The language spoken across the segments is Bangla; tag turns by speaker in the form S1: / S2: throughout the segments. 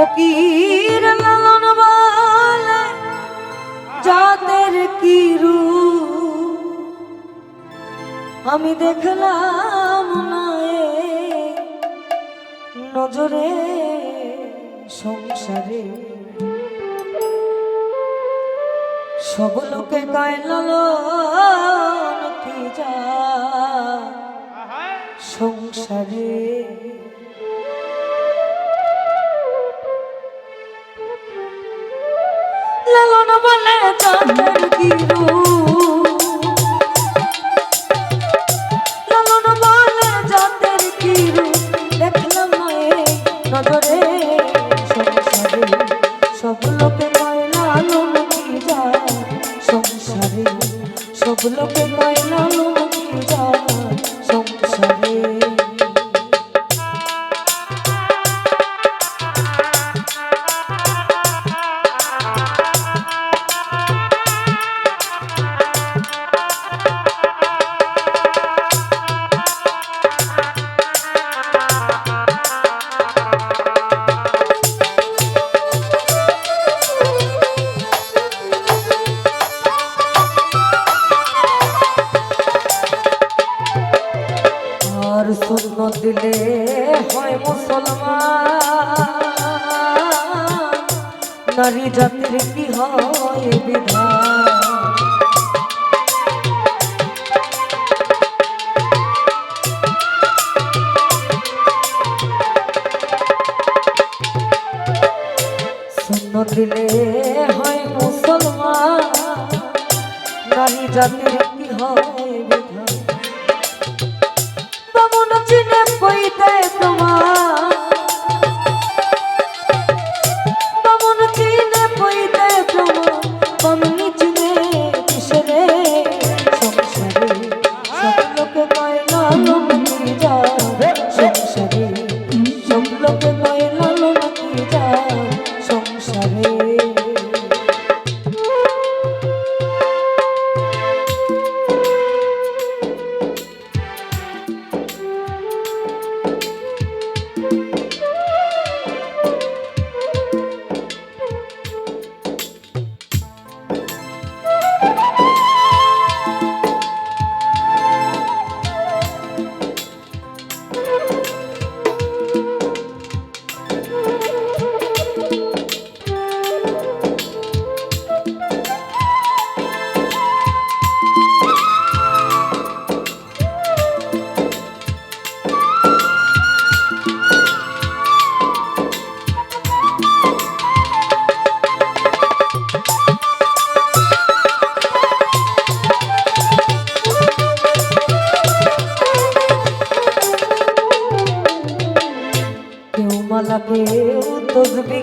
S1: ফকির লালন বলে, জাতের কি রূপ? আমি দেখলাম না নজরে সংসারে। সব লোকে গায়ে লালন কি যা সংসারে। বলে চাঁদের গিরু লালন বলে চাঁদের গিরু দেখলাম নজরে সংসারে। সব লোকে কয় লালন কি যায় সংসারে? সব লোকে কয় দিলে হয় মুসলমান। নারী জাতির কি হয় বিধান? শূন্য দিলে হয় মুসলমান। নারী জাতির কি হয়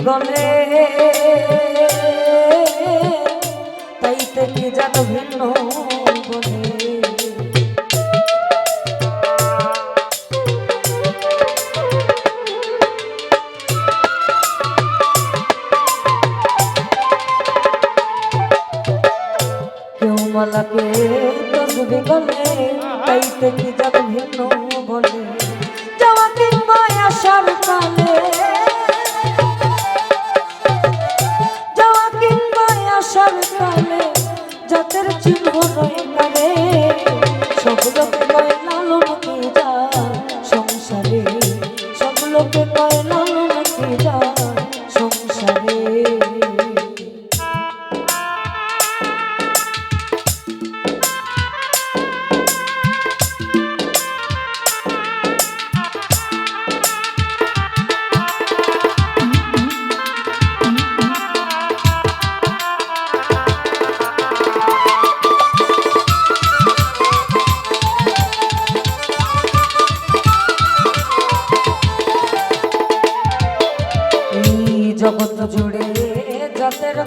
S1: গলে? তাই থেকে যেন ভিন্ন বলে? কেউ মালা কেউ তসবি গলে? তাই থেকে যেন ভিন্ন বলে? জাতের চিহ্ন রয়ে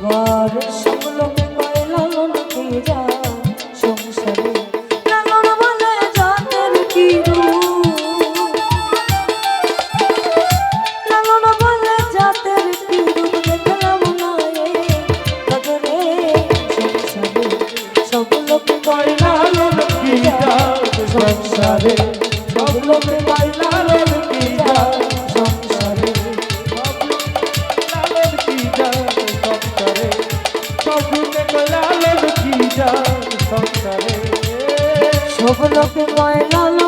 S1: সবার সকলকে করে লালন যা সংসারে। লালন বলে জাতের কি লালন বলে জাতের কি
S2: রূপ? দেখলাম না তবে
S1: সংসারে।
S2: সকলকে করে যা সব লোকে
S1: ময়লা